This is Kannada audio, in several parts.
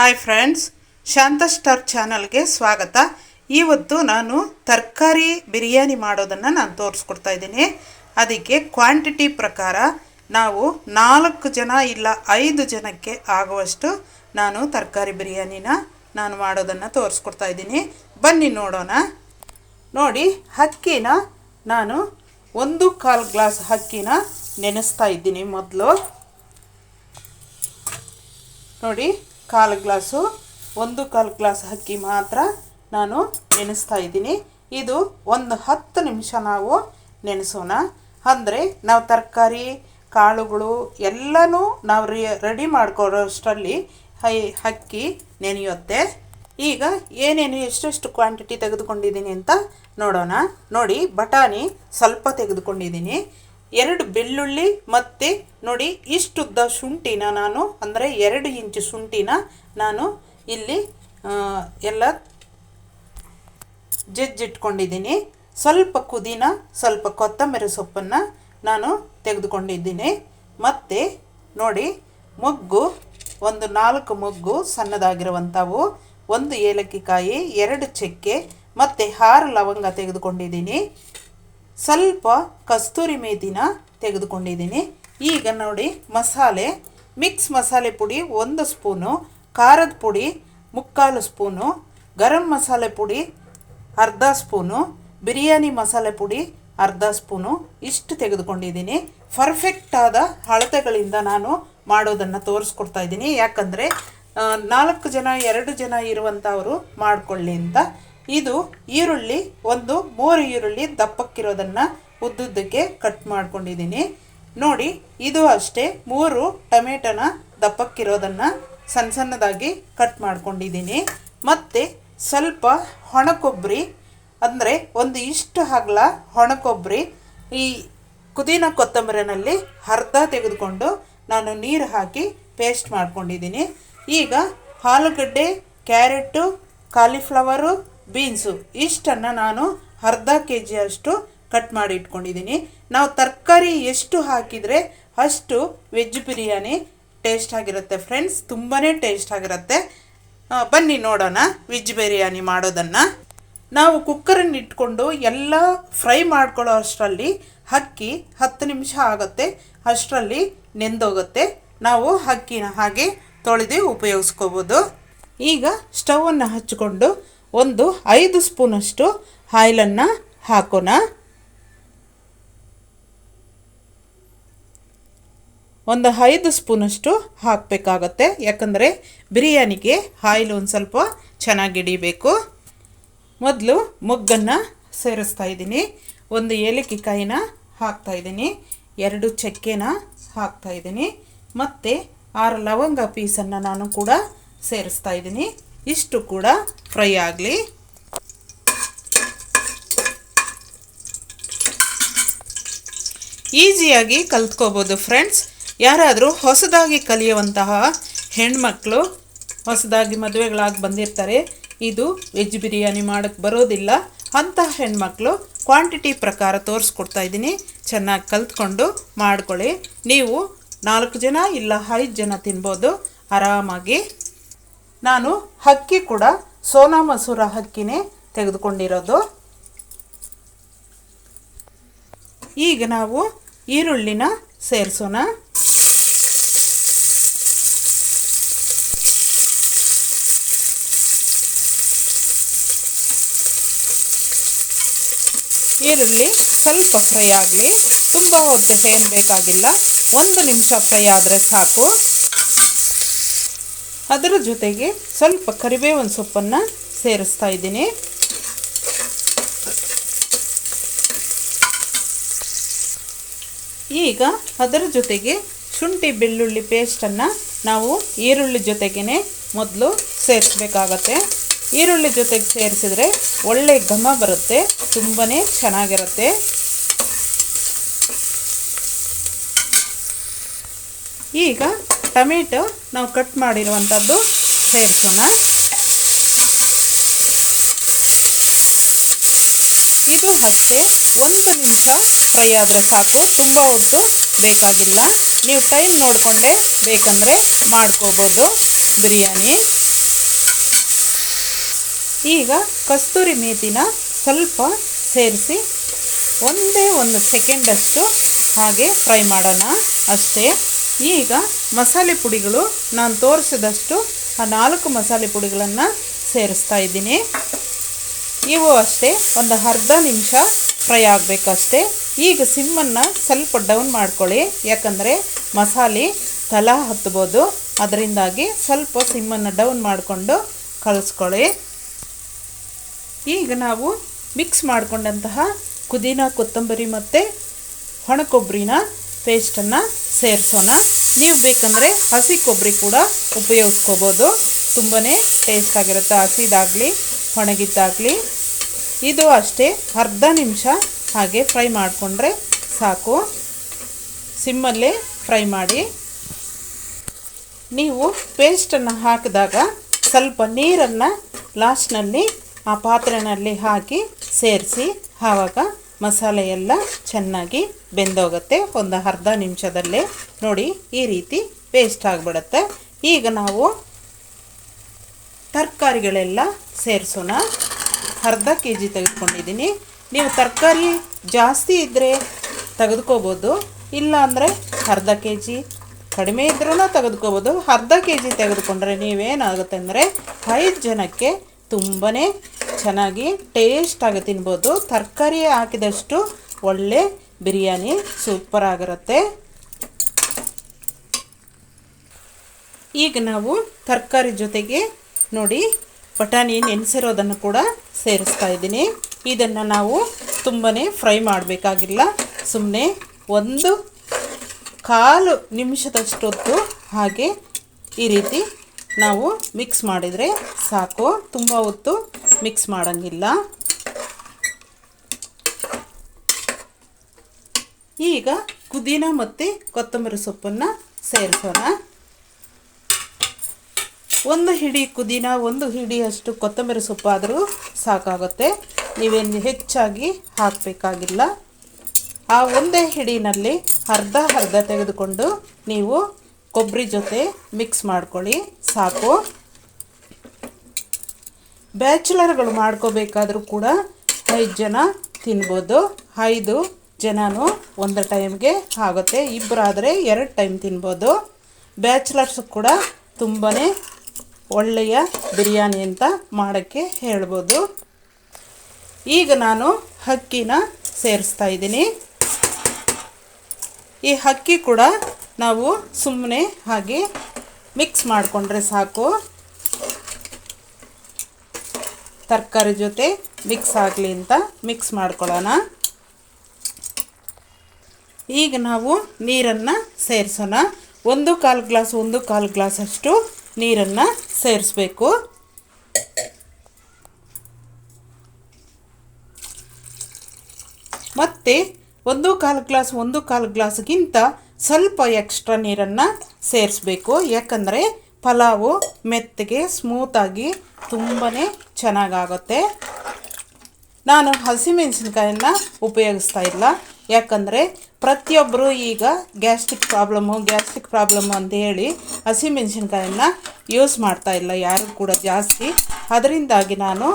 ಹಾಯ್ ಫ್ರೆಂಡ್ಸ್ ಶಾಂತ ಸ್ಟಾರ್ ಚಾನಲ್ಗೆ ಸ್ವಾಗತ. ಇವತ್ತು ನಾನು ತರಕಾರಿ ಬಿರಿಯಾನಿ ಮಾಡೋದನ್ನು ನಾನು ತೋರಿಸ್ಕೊಡ್ತಾ ಇದ್ದೀನಿ. ಅದಕ್ಕೆ ಕ್ವಾಂಟಿಟಿ ಪ್ರಕಾರ ನಾವು ನಾಲ್ಕು ಜನ ಇಲ್ಲ ಐದು ಜನಕ್ಕೆ ಆಗುವಷ್ಟು ನಾನು ತರಕಾರಿ ಬಿರಿಯಾನಿನ ನಾನು ಮಾಡೋದನ್ನು ತೋರಿಸ್ಕೊಡ್ತಾ ಇದ್ದೀನಿ. ಬನ್ನಿ ನೋಡೋಣ. ನೋಡಿ ಅಕ್ಕಿನ ನಾನು ಒಂದು ಕಾಲು ಗ್ಲಾಸ್ ಅಕ್ಕಿನ ನೆನೆಸ್ತಾ ಇದ್ದೀನಿ ಮೊದಲು. ನೋಡಿ ಕಾಲು ಗ್ಲಾಸು, ಒಂದು ಕಾಲು ಗ್ಲಾಸ್ ಅಕ್ಕಿ ಮಾತ್ರ ನಾನು ನೆನೆಸ್ತಾ ಇದ್ದೀನಿ. ಇದು ಒಂದು ಹತ್ತು ನಿಮಿಷ ನಾವು ನೆನೆಸೋಣ. ಅಂದರೆ ನಾವು ತರಕಾರಿ, ಕಾಳುಗಳು ಎಲ್ಲನೂ ನಾವು ರೆಡಿ ಮಾಡ್ಕೊಳ್ಳೋಷ್ಟರಲ್ಲಿ ಹೈ, ಅಕ್ಕಿ ನೆನೆಯುತ್ತೆ. ಈಗ ಏನೇನು ಎಷ್ಟೆಷ್ಟು ಕ್ವಾಂಟಿಟಿ ತೆಗೆದುಕೊಂಡಿದ್ದೀನಿ ಅಂತ ನೋಡೋಣ. ನೋಡಿ, ಬಟಾಣಿ ಸ್ವಲ್ಪ ತೆಗೆದುಕೊಂಡಿದ್ದೀನಿ. ಎರಡು ಬೆಳ್ಳುಳ್ಳಿ ಮತ್ತು ನೋಡಿ ಇಷ್ಟುದ್ದ ಶುಂಠಿನ ನಾನು, ಅಂದರೆ ಎರಡು ಇಂಚು ಶುಂಠಿನ ನಾನು ಇಲ್ಲಿ ಎಲ್ಲ ಜಜ್ಜಿಟ್ಕೊಂಡಿದ್ದೀನಿ. ಸ್ವಲ್ಪ ಕುದಿನ ಸ್ವಲ್ಪ ಕೊತ್ತಂಬರಿ ಸೊಪ್ಪನ್ನು ನಾನು ತೆಗೆದುಕೊಂಡಿದ್ದೀನಿ. ಮತ್ತು ನೋಡಿ, ಮೊಗ್ಗು, ಒಂದು ನಾಲ್ಕು ಮೊಗ್ಗು ಸಣ್ಣದಾಗಿರುವಂಥವು, ಒಂದು ಏಲಕ್ಕಿ ಕಾಯಿ, ಎರಡು ಚಕ್ಕೆ, ಮತ್ತು ಆರು ಲವಂಗ ತೆಗೆದುಕೊಂಡಿದ್ದೀನಿ. ಸ್ವಲ್ಪ ಕಸ್ತೂರಿ ಮೇಥಿನ ತೆಗೆದುಕೊಂಡಿದ್ದೀನಿ. ಈಗ ನೋಡಿ ಮಸಾಲೆ ಮಿಕ್ಸ್ ಮಸಾಲೆ ಪುಡಿ ಒಂದು ಸ್ಪೂನು, ಖಾರದ ಪುಡಿ ಮುಕ್ಕಾಲು ಸ್ಪೂನು, ಗರಂ ಮಸಾಲೆ ಪುಡಿ ಅರ್ಧ ಸ್ಪೂನು, ಬಿರಿಯಾನಿ ಮಸಾಲೆ ಪುಡಿ ಅರ್ಧ ಸ್ಪೂನು ಇಷ್ಟು ತೆಗೆದುಕೊಂಡಿದ್ದೀನಿ. ಪರ್ಫೆಕ್ಟ್ ಆದ ಅಳತೆಗಳಿಂದ ನಾನು ಮಾಡೋದನ್ನು ತೋರಿಸ್ಕೊಡ್ತಾ ಇದ್ದೀನಿ. ಯಾಕಂದರೆ ನಾಲ್ಕು ಜನ, ಎರಡು ಜನ ಇರುವಂಥವರು ಮಾಡಿಕೊಳ್ಳಿ ಅಂತ ಇದು ಈರುಳ್ಳಿ, ಒಂದು ಮೂರು ಈರುಳ್ಳಿ ದಪ್ಪಕ್ಕಿರೋದನ್ನು ಉದ್ದುದ್ದಕ್ಕೆ ಕಟ್ ಮಾಡ್ಕೊಂಡಿದ್ದೀನಿ. ನೋಡಿ, ಇದು ಅಷ್ಟೇ, ಮೂರು ಟೊಮೆಟೊನ ದಪ್ಪಕ್ಕಿರೋದನ್ನು ಸಣ್ಣ ಸಣ್ಣದಾಗಿ ಕಟ್ ಮಾಡ್ಕೊಂಡಿದ್ದೀನಿ. ಮತ್ತು ಸ್ವಲ್ಪ ಒಣಕೊಬ್ಬರಿ, ಅಂದರೆ ಒಂದು ಇಷ್ಟು ಹಗಲ ಒಣಕೊಬ್ಬರಿ, ಈ ಕುದಿನ ಕೊತ್ತಂಬರಿನಲ್ಲಿ ಅರ್ಧ ತೆಗೆದುಕೊಂಡು ನಾನು ನೀರು ಹಾಕಿ ಪೇಸ್ಟ್ ಮಾಡ್ಕೊಂಡಿದ್ದೀನಿ. ಈಗ ಆಲೂಗಡ್ಡೆ, ಕ್ಯಾರೆಟು ಕಾಲಿಫ್ಲವರು ಬೀನ್ಸು. ಇಷ್ಟನ್ನು ನಾನು ಅರ್ಧ ಕೆ ಜಿಯಷ್ಟು ಕಟ್ ಮಾಡಿ ಇಟ್ಕೊಂಡಿದ್ದೀನಿ. ನಾವು ತರಕಾರಿ ಎಷ್ಟು ಹಾಕಿದರೆ ಅಷ್ಟು ವೆಜ್ ಬಿರಿಯಾನಿ ಟೇಸ್ಟ್ ಆಗಿರುತ್ತೆ ಫ್ರೆಂಡ್ಸ್. ತುಂಬಾ ಟೇಸ್ಟ್ ಆಗಿರುತ್ತೆ. ಬನ್ನಿ ನೋಡೋಣ ವೆಜ್ ಬಿರಿಯಾನಿ ಮಾಡೋದನ್ನು. ನಾವು ಕುಕ್ಕರನ್ನು ಇಟ್ಕೊಂಡು ಎಲ್ಲ ಫ್ರೈ ಮಾಡ್ಕೊಳ್ಳೋ ಅಷ್ಟರಲ್ಲಿ ಅಕ್ಕಿ ಹತ್ತು ನಿಮಿಷ ಆಗುತ್ತೆ. ಅಷ್ಟರಲ್ಲಿ ನೆಂದೋಗುತ್ತೆ. ನಾವು ಅಕ್ಕಿನ ಹಾಗೆ ತೊಳೆದು ಉಪಯೋಗಿಸ್ಕೋಬೋದು. ಈಗ ಸ್ಟವನ್ನು ಹಚ್ಚಿಕೊಂಡು ಒಂದು ಐದು ಸ್ಪೂನಷ್ಟು ಆಯಿಲನ್ನು ಹಾಕೋಣ. ಒಂದು ಐದು ಸ್ಪೂನಷ್ಟು ಹಾಕಬೇಕಾಗತ್ತೆ. ಯಾಕಂದರೆ ಬಿರಿಯಾನಿಗೆ ಆಯಿಲ್ ಒಂದು ಸ್ವಲ್ಪ ಚೆನ್ನಾಗಿ ಹಿಡಿಬೇಕು. ಮೊದಲು ಮೊಗ್ಗನ್ನು ಸೇರಿಸ್ತಾ ಇದ್ದೀನಿ. ಒಂದು ಏಲಕ್ಕಿ ಕಾಯಿನ ಹಾಕ್ತಾ ಎರಡು ಚಕ್ಕೆನ ಹಾಕ್ತಾ ಇದ್ದೀನಿ. ಮತ್ತು ಆರು ಲವಂಗ ಪೀಸನ್ನು ನಾನು ಕೂಡ ಸೇರಿಸ್ತಾ ಇದ್ದೀನಿ. ಇಷ್ಟು ಕೂಡ ಫ್ರೈ ಆಗಲಿ. ಈಸಿಯಾಗಿ ಕಲ್ತ್ಕೋಬೋದು ಫ್ರೆಂಡ್ಸ್. ಯಾರಾದರೂ ಹೊಸದಾಗಿ ಕಲಿಯುವಂತಹ ಹೆಣ್ಮಕ್ಳು ಹೊಸದಾಗಿ ಮದುವೆಗಳಾಗಿ ಬಂದಿರ್ತಾರೆ, ಇದು ವೆಜ್ ಬಿರಿಯಾನಿ ಮಾಡೋಕ್ಕೆ ಬರೋದಿಲ್ಲ. ಅಂತಹ ಹೆಣ್ಮಕ್ಳು ಕ್ವಾಂಟಿಟಿ ಪ್ರಕಾರ ತೋರಿಸ್ಕೊಡ್ತಾ ಇದ್ದೀನಿ. ಚೆನ್ನಾಗಿ ಕಲ್ತ್ಕೊಂಡು ಮಾಡ್ಕೊಳ್ಳಿ. ನೀವು ನಾಲ್ಕು ಜನ ಇಲ್ಲ ಐದು ಜನ ತಿನ್ಬೋದು. ಆರಾಮಾಗಿ ನಾನು ಅಕ್ಕಿ ಕೂಡ ಸೋನಾ ಮಸೂರ ಅಕ್ಕಿನೇ ತೆಗೆದುಕೊಂಡಿರೋದು. ಈಗ ನಾವು ಈರುಳ್ಳಿನ ಸೇರಿಸೋಣ. ಈರುಳ್ಳಿ ಸ್ವಲ್ಪ ಫ್ರೈ ಆಗಲಿ. ತುಂಬ ಹೊತ್ತು ಸೇರಬೇಕಾಗಿಲ್ಲ. ಬೇಕಾಗಿಲ್ಲ ಒಂದು ನಿಮಿಷ ಫ್ರೈ ಆದರೆ ಸಾಕು. ಅದರ ಜೊತೆಗೆ ಸ್ವಲ್ಪ ಕರಿಬೇವಿನ ಸೊಪ್ಪನ್ನು ಸೇರಿಸ್ತಾ ಇದ್ದೀನಿ. ಈಗ ಅದರ ಜೊತೆಗೆ ಶುಂಠಿ ಬೆಳ್ಳುಳ್ಳಿ ಪೇಸ್ಟನ್ನು ನಾವು ಈರುಳ್ಳಿ ಜೊತೆಗೇ ಮೊದಲು ಸೇರಿಸ್ಬೇಕಾಗತ್ತೆ. ಈರುಳ್ಳಿ ಜೊತೆಗೆ ಸೇರಿಸಿದ್ರೆ ಒಳ್ಳೆ ಘಮ ಬರುತ್ತೆ ತುಂಬಾ ಚೆನ್ನಾಗಿರುತ್ತೆ. ಈಗ ಟೊಮೆಟೊ ನಾವು ಕಟ್ ಮಾಡಿರುವಂಥದ್ದು ಸೇರಿಸೋಣ. ಇದು ಅಷ್ಟೇ ಒಂದು ನಿಮಿಷ ಫ್ರೈ ಆದರೆ ಸಾಕು, ತುಂಬ ಹೊತ್ತು ಬೇಕಾಗಿಲ್ಲ. ನೀವು ಟೈಮ್ ನೋಡಿಕೊಂಡೆ ಬೇಕಂದರೆ ಮಾಡ್ಕೋಬೋದು ಬಿರಿಯಾನಿ. ಈಗ ಕಸ್ತೂರಿ ಮೇತಿನ ಸ್ವಲ್ಪ ಸೇರಿಸಿ ಒಂದೇ ಒಂದು ಸೆಕೆಂಡಷ್ಟು ಹಾಗೆ ಫ್ರೈ ಮಾಡೋಣ. ಅಷ್ಟೇ. ಈಗ ಮಸಾಲೆ ಪುಡಿಗಳು ನಾನು ತೋರಿಸಿದಷ್ಟು ಆ ನಾಲ್ಕು ಮಸಾಲೆ ಪುಡಿಗಳನ್ನು ಸೇರಿಸ್ತಾ ಇದ್ದೀನಿ. ಇವು ಅಷ್ಟೇ, ಒಂದು ಅರ್ಧ ನಿಮಿಷ ಫ್ರೈ ಆಗಬೇಕಷ್ಟೇ. ಈಗ ಸಿಮ್ಮನ್ನು ಸ್ವಲ್ಪ ಡೌನ್ ಮಾಡ್ಕೊಳ್ಳಿ. ಯಾಕಂದರೆ ಮಸಾಲೆ ತಲಾ ಹತ್ಬೋದು. ಅದರಿಂದಾಗಿ ಸ್ವಲ್ಪ ಸಿಮ್ಮನ್ನು ಡೌನ್ ಮಾಡಿಕೊಂಡು ಕಲಿಸ್ಕೊಳ್ಳಿ. ಈಗ ನಾವು ಮಿಕ್ಸ್ ಮಾಡಿಕೊಂಡಂತಹ ಪುದೀನ, ಕೊತ್ತಂಬರಿ ಮತ್ತು ಒಣ ಕೊಬ್ಬರಿನ ಪೇಸ್ಟನ್ನು ಸೇರಿಸೋಣ. ನೀವು ಬೇಕಂದರೆ ಹಸಿ ಕೊಬ್ಬರಿ ಕೂಡ ಉಪಯೋಗಿಸ್ಕೋಬೋದು. ತುಂಬಾ ಟೇಸ್ಟ್ ಆಗಿರುತ್ತೆ ಹಸಿದಾಗಲಿ, ಒಣಗಿದ್ದಾಗಲಿ. ಇದು ಅಷ್ಟೇ, ಅರ್ಧ ನಿಮಿಷ ಹಾಗೆ ಫ್ರೈ ಮಾಡಿಕೊಂಡ್ರೆ ಸಾಕು. ಸಿಮ್ಮಲ್ಲೇ ಫ್ರೈ ಮಾಡಿ. ನೀವು ಪೇಸ್ಟನ್ನು ಹಾಕಿದಾಗ ಸ್ವಲ್ಪ ನೀರನ್ನು ಲಾಸ್ಟ್ನಲ್ಲಿ ಆ ಪಾತ್ರೆಯಲ್ಲಿ ಹಾಕಿ ಸೇರಿಸಿ. ಆವಾಗ ಮಸಾಲೆ ಎಲ್ಲ ಚೆನ್ನಾಗಿ ಬೆಂದೋಗುತ್ತೆ. ಒಂದು ಅರ್ಧ ನಿಮಿಷದಲ್ಲೇ ನೋಡಿ ಈ ರೀತಿ ಪೇಸ್ಟ್ ಆಗಿಬಿಡುತ್ತೆ. ಈಗ ನಾವು ತರಕಾರಿಗಳೆಲ್ಲ ಸೇರಿಸೋಣ. ಅರ್ಧ ಕೆ ಜಿ ತೆಗೆದುಕೊಂಡಿದ್ದೀನಿ. ನೀವು ತರಕಾರಿ ಜಾಸ್ತಿ ಇದ್ದರೆ ತೆಗೆದುಕೋಬೋದು, ಇಲ್ಲ ಅಂದರೆ ಅರ್ಧ ಕೆ ಜಿ ಕಡಿಮೆ ಇದ್ರೂ ತೆಗೆದುಕೋಬೋದು. ಅರ್ಧ ಕೆ ಜಿ ತೆಗೆದುಕೊಂಡ್ರೆ ನೀವೇನಾಗುತ್ತೆ ಅಂದರೆ ಐದು ಜನಕ್ಕೆ ತುಂಬಾ ಚೆನ್ನಾಗಿ ಟೇಸ್ಟಾಗಿ ತಿನ್ಬೋದು. ತರಕಾರಿ ಹಾಕಿದಷ್ಟು ಒಳ್ಳೆ ಬಿರಿಯಾನಿ ಸೂಪರ್ ಆಗಿರುತ್ತೆ. ಈಗ ನಾವು ತರಕಾರಿ ಜೊತೆಗೆ ನೋಡಿ ಬಟಾಣಿ ನೆನೆಸಿರೋದನ್ನು ಕೂಡ ಸೇರಿಸ್ತಾ ಇದ್ದೀನಿ. ಇದನ್ನು ನಾವು ತುಂಬಾ ಫ್ರೈ ಮಾಡಬೇಕಾಗಿಲ್ಲ. ಸುಮ್ಮನೆ ಒಂದು ಕಾಲು ನಿಮಿಷದಷ್ಟೊತ್ತು ಹಾಗೆ ಈ ರೀತಿ ನಾವು ಮಿಕ್ಸ್ ಮಾಡಿದರೆ ಸಾಕು. ತುಂಬ ಹೊತ್ತು ಮಿಕ್ಸ್ ಮಾಡೋಂಗಿಲ್ಲ. ಈಗ ಪುದೀನ ಮತ್ತು ಕೊತ್ತಂಬರಿ ಸೊಪ್ಪನ್ನು ಸೇರಿಸೋಣ. ಒಂದು ಹಿಡಿ ಕುದಿನ ಒಂದು ಹಿಡಿಯಷ್ಟು ಕೊತ್ತಂಬರಿ ಸೊಪ್ಪಾದರೂ ಸಾಕಾಗುತ್ತೆ. ನೀವೇನು ಹೆಚ್ಚಾಗಿ ಹಾಕಬೇಕಾಗಿಲ್ಲ. ಆ ಒಂದೇ ಹಿಡಿನಲ್ಲಿ ಅರ್ಧ ಅರ್ಧ ತೆಗೆದುಕೊಂಡು ನೀವು ಕೊಬ್ಬರಿ ಜೊತೆ ಮಿಕ್ಸ್ ಮಾಡ್ಕೊಳ್ಳಿ, ಸಾಕು. ಬ್ಯಾಚುಲರ್ಗಳು ಮಾಡ್ಕೋಬೇಕಾದ್ರೂ ಕೂಡ ಐದು ಜನ ತಿನ್ಬೋದು. ಐದು ಜನನೂ ಒಂದು ಟೈಮ್ಗೆ ಆಗುತ್ತೆ. ಇಬ್ಬರಾದರೆ ಎರಡು ಟೈಮ್ ತಿನ್ಬೋದು. ಬ್ಯಾಚುಲರ್ಸ್ ಕೂಡ ತುಂಬಾ ಒಳ್ಳೆಯ ಬಿರಿಯಾನಿ ಅಂತ ಮಾಡೋಕ್ಕೆ ಹೇಳ್ಬೋದು. ಈಗ ನಾನು ಅಕ್ಕಿನ ಸೇರಿಸ್ತಾ ಇದ್ದೀನಿ. ಈ ಅಕ್ಕಿ ಕೂಡ ನಾವು ಸುಮ್ಮನೆ ಹಾಗೆ ಮಿಕ್ಸ್ ಮಾಡಿಕೊಂಡ್ರೆ ಸಾಕು. ತರಕಾರಿ ಜೊತೆ ಮಿಕ್ಸ್ ಆಗಲಿ ಅಂತ ಮಿಕ್ಸ್ ಮಾಡ್ಕೊಳ್ಳೋಣ. ಈಗ ನಾವು ನೀರನ್ನು ಸೇರಿಸೋಣ. ಒಂದು ಕಾಲು ಗ್ಲಾಸ್, ಒಂದು ಕಾಲು ಗ್ಲಾಸಷ್ಟು ನೀರನ್ನು ಸೇರಿಸ್ಬೇಕು. ಮತ್ತು ಒಂದು ಕಾಲು ಗ್ಲಾಸ್, ಒಂದು ಕಾಲು ಗ್ಲಾಸ್ಗಿಂತ ಸ್ವಲ್ಪ ಎಕ್ಸ್ಟ್ರಾ ನೀರನ್ನು ಸೇರಿಸ್ಬೇಕು. ಯಾಕಂದರೆ ಪಲಾವು ಮೆತ್ತಗೆ ಸ್ಮೂತಾಗಿ ತುಂಬಾ ಚೆನ್ನಾಗಾಗುತ್ತೆ. ನಾನು ಹಸಿಮೆಣಸಿನ್ಕಾಯನ್ನು ಉಪಯೋಗಿಸ್ತಾ ಇಲ್ಲ. ಯಾಕಂದರೆ ಪ್ರತಿಯೊಬ್ಬರು ಈಗ ಗ್ಯಾಸ್ಟ್ರಿಕ್ ಪ್ರಾಬ್ಲಮ್ಮು ಗ್ಯಾಸ್ಟ್ರಿಕ್ ಪ್ರಾಬ್ಲಮ್ಮು ಅಂತ ಹೇಳಿ ಹಸಿಮೆಣಸಿನ್ಕಾಯನ್ನು ಯೂಸ್ ಮಾಡ್ತಾ ಇಲ್ಲ ಯಾರು ಕೂಡ ಜಾಸ್ತಿ. ಅದರಿಂದಾಗಿ ನಾನು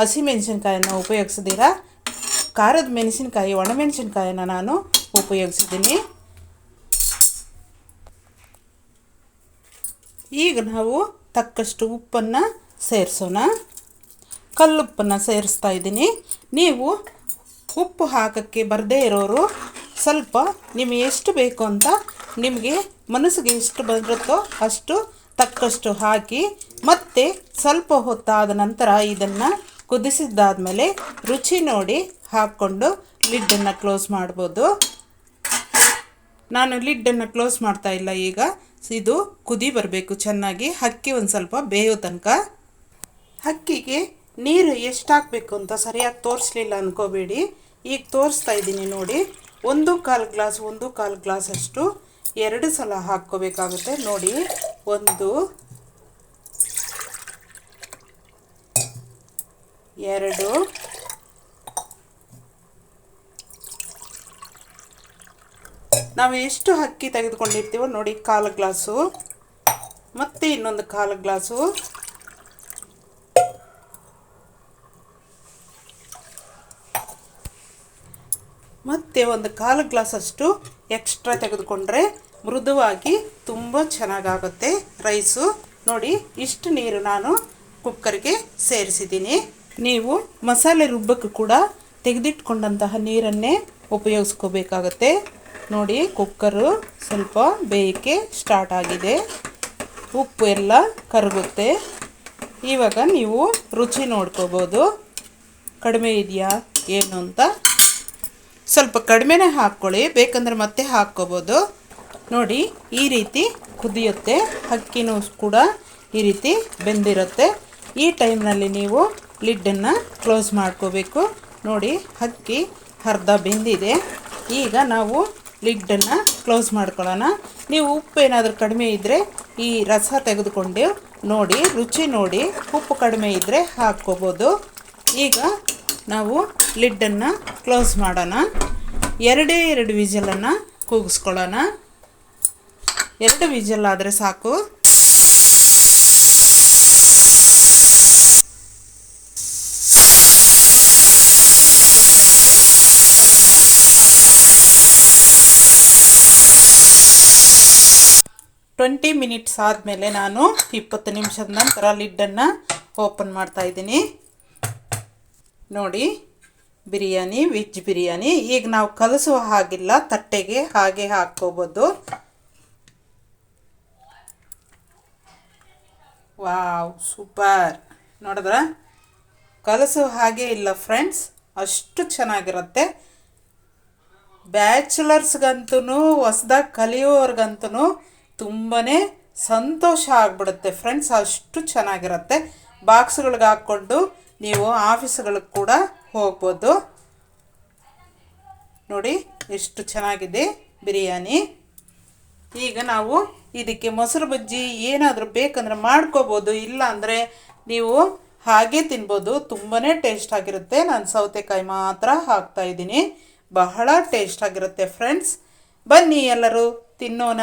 ಹಸಿಮೆಣಸಿನ್ಕಾಯನ್ನು ಉಪಯೋಗಿಸಿದಿರ, ಖಾರದ ಮೆಣಸಿನ್ಕಾಯಿ ಒಣಮೆಣಸಿನ್ಕಾಯನ್ನು ನಾನು ಉಪಯೋಗಿಸಿದ್ದೀನಿ. ಈಗ ನಾವು ತಕ್ಕಷ್ಟು ಉಪ್ಪನ್ನು ಸೇರಿಸೋಣ. ಕಲ್ಲುಪ್ಪನ್ನು ಸೇರಿಸ್ತಾ ಇದ್ದೀನಿ. ನೀವು ಉಪ್ಪು ಹಾಕೋಕ್ಕೆ ಬರದೇ ಇರೋರು ಸ್ವಲ್ಪ ನಿಮಗೆ ಎಷ್ಟು ಬೇಕು ಅಂತ ನಿಮಗೆ ಮನಸ್ಸಿಗೆ ಎಷ್ಟು ಬರುತ್ತೋ ಅಷ್ಟು ತಕ್ಕಷ್ಟು ಹಾಕಿ ಮತ್ತೆ ಸ್ವಲ್ಪ ಹೊತ್ತಾದ ನಂತರ ಇದನ್ನು ಕುದಿಸಿದ್ದಾದಮೇಲೆ ರುಚಿ ನೋಡಿ ಹಾಕ್ಕೊಂಡು ಲಿಡ್ಡನ್ನು ಕ್ಲೋಸ್ ಮಾಡ್ಬೋದು. ನಾನು ಲಿಡ್ಡನ್ನು ಕ್ಲೋಸ್ ಮಾಡ್ತಾ ಇಲ್ಲ ಈಗ. ಇದು ಕುದಿ ಬರಬೇಕು, ಚೆನ್ನಾಗಿ. ಅಕ್ಕಿ ಒಂದು ಸ್ವಲ್ಪ ಬೇಯೋ ತನಕ. ಅಕ್ಕಿಗೆ ನೀರು ಎಷ್ಟು ಹಾಕಬೇಕು ಅಂತ ಸರಿಯಾಗಿ ತೋರಿಸ್ಲಿಲ್ಲ ಅನ್ಕೋಬೇಡಿ. ಈಗ ತೋರಿಸ್ತಾ ಇದ್ದೀನಿ ನೋಡಿ. ಒಂದು ಕಾಲು ಗ್ಲಾಸ್, ಒಂದು ಕಾಲು ಗ್ಲಾಸ್ ಅಷ್ಟು ಎರಡು ಸಲ ಹಾಕ್ಕೋಬೇಕಾಗುತ್ತೆ. ನೋಡಿ, ಒಂದು, ಎರಡು ನಾವು ಎಷ್ಟು ಅಕ್ಕಿ ತೆಗೆದುಕೊಂಡಿರ್ತೀವೋ ನೋಡಿ, ಕಾಲು ಗ್ಲಾಸು. ಮತ್ತೆ ಇನ್ನೊಂದು ಕಾಲು ಗ್ಲಾಸು. ಮತ್ತೆ ಒಂದು ಕಾಲು ಗ್ಲಾಸಷ್ಟು ಎಕ್ಸ್ಟ್ರಾ ತೆಗೆದುಕೊಂಡ್ರೆ ಮೃದುವಾಗಿ ತುಂಬ ಚೆನ್ನಾಗಾಗುತ್ತೆ ರೈಸು. ನೋಡಿ, ಇಷ್ಟು ನೀರು ನಾನು ಕುಕ್ಕರ್ಗೆ ಸೇರಿಸಿದ್ದೀನಿ. ನೀವು ಮಸಾಲೆ ರುಬ್ಬಕ್ಕೆ ಕೂಡ ತೆಗೆದಿಟ್ಕೊಂಡಂತಹ ನೀರನ್ನೇ ಉಪಯೋಗಿಸ್ಕೋಬೇಕಾಗತ್ತೆ. ನೋಡಿ ಕುಕ್ಕರು ಸ್ವಲ್ಪ ಬೇಯಕ್ಕೆ ಸ್ಟಾರ್ಟ್ ಆಗಿದೆ. ಉಪ್ಪು ಎಲ್ಲ ಕರಗುತ್ತೆ. ಇವಾಗ ನೀವು ರುಚಿ ನೋಡ್ಕೋಬೋದು. ಕಡಿಮೆ ಇದೆಯಾ, ಏನು ಅಂತ. ಸ್ವಲ್ಪ ಕಡಿಮೆನೇ ಹಾಕ್ಕೊಳ್ಳಿ, ಬೇಕಂದ್ರೆ ಮತ್ತೆ ಹಾಕ್ಕೋಬೋದು. ನೋಡಿ, ಈ ರೀತಿ ಕುದಿಯುತ್ತೆ. ಅಕ್ಕಿನೂ ಕೂಡ ಈ ರೀತಿ ಬೆಂದಿರುತ್ತೆ. ಈ ಟೈಮ್ನಲ್ಲಿ ನೀವು ಲಿಡ್ಡನ್ನು ಕ್ಲೋಸ್ ಮಾಡ್ಕೋಬೇಕು. ನೋಡಿ, ಅಕ್ಕಿ ಅರ್ಧ ಬೆಂದಿದೆ. ಈಗ ನಾವು ಲಿಡ್ಡನ್ನು ಕ್ಲೋಸ್ ಮಾಡ್ಕೊಳ್ಳೋಣ. ನೀವು ಉಪ್ಪು ಏನಾದರೂ ಕಡಿಮೆ ಇದ್ದರೆ ಈ ರಸ ತೆಗೆದುಕೊಂಡು ನೋಡಿ, ರುಚಿ ನೋಡಿ, ಉಪ್ಪು ಕಡಿಮೆ ಇದ್ದರೆ ಹಾಕ್ಕೋಬೋದು. ಈಗ ನಾವು ಲಿಡ್ಡನ್ನು ಕ್ಲೋಸ್ ಮಾಡೋಣ. ಎರಡೇ ಎರಡು ವಿಜಲನ್ನು ಕೂಗಿಸ್ಕೊಳ್ಳೋಣ. ಎರಡು ವಿಜಲ್ ಆದರೆ ಸಾಕು. ಟ್ವೆಂಟಿ ಮಿನಿಟ್ಸ್ ಆದಮೇಲೆ ನಾನು ಇಪ್ಪತ್ತು ನಿಮಿಷದ ನಂತರ ಲಿಡ್ಡನ್ನು ಓಪನ್ ಮಾಡ್ತಾ ಇದ್ದೀನಿ. ನೋಡಿ, ಬಿರಿಯಾನಿ, ವೆಜ್ ಬಿರಿಯಾನಿ. ಈಗ ನಾವು ಕಲಸುವ ಹಾಗಿಲ್ಲ, ತಟ್ಟೆಗೆ ಹಾಗೆ ಹಾಕ್ಕೋಬೋದು. Wow, super. ನೋಡಿದ್ರ? ಕಲಸುವ ಹಾಗೆ ಇಲ್ಲ ಫ್ರೆಂಡ್ಸ್, ಅಷ್ಟು ಚೆನ್ನಾಗಿರುತ್ತೆ. ಬ್ಯಾಚುಲರ್ಸ್ಗಂತೂ ಹೊಸ್ದಾಗಿ ಕಲಿಯೋರ್ಗಂತೂ ತುಂಬಾ ಸಂತೋಷ ಆಗ್ಬಿಡುತ್ತೆ. ಫ್ರೆಂಡ್ಸ್ ಅಷ್ಟು ಚೆನ್ನಾಗಿರುತ್ತೆ. ಬಾಕ್ಸ್ಗಳಿಗೆ ಹಾಕ್ಕೊಂಡು ನೀವು ಆಫೀಸ್ಗಳಿಗೆ ಕೂಡ ಹೋಗ್ಬೋದು. ನೋಡಿ, ಎಷ್ಟು ಚೆನ್ನಾಗಿದೆ ಬಿರಿಯಾನಿ. ಈಗ ನಾವು ಇದಕ್ಕೆ ಮೊಸರು ಬಜ್ಜಿ ಏನಾದರೂ ಬೇಕಂದ್ರೆ ಮಾಡ್ಕೋಬೋದು. ಇಲ್ಲ ಅಂದರೆ ನೀವು ಹಾಗೆ ತಿನ್ಬೋದು. ತುಂಬಾ ಟೇಸ್ಟ್ ಆಗಿರುತ್ತೆ. ನಾನು ಸೌತೆಕಾಯಿ ಮಾತ್ರ ಹಾಕ್ತಾ ಇದ್ದೀನಿ. ಬಹಳ ಟೇಸ್ಟ್ ಆಗಿರುತ್ತೆ ಫ್ರೆಂಡ್ಸ್ ಬನ್ನಿ ಎಲ್ಲರೂ ತಿನ್ನೋಣ.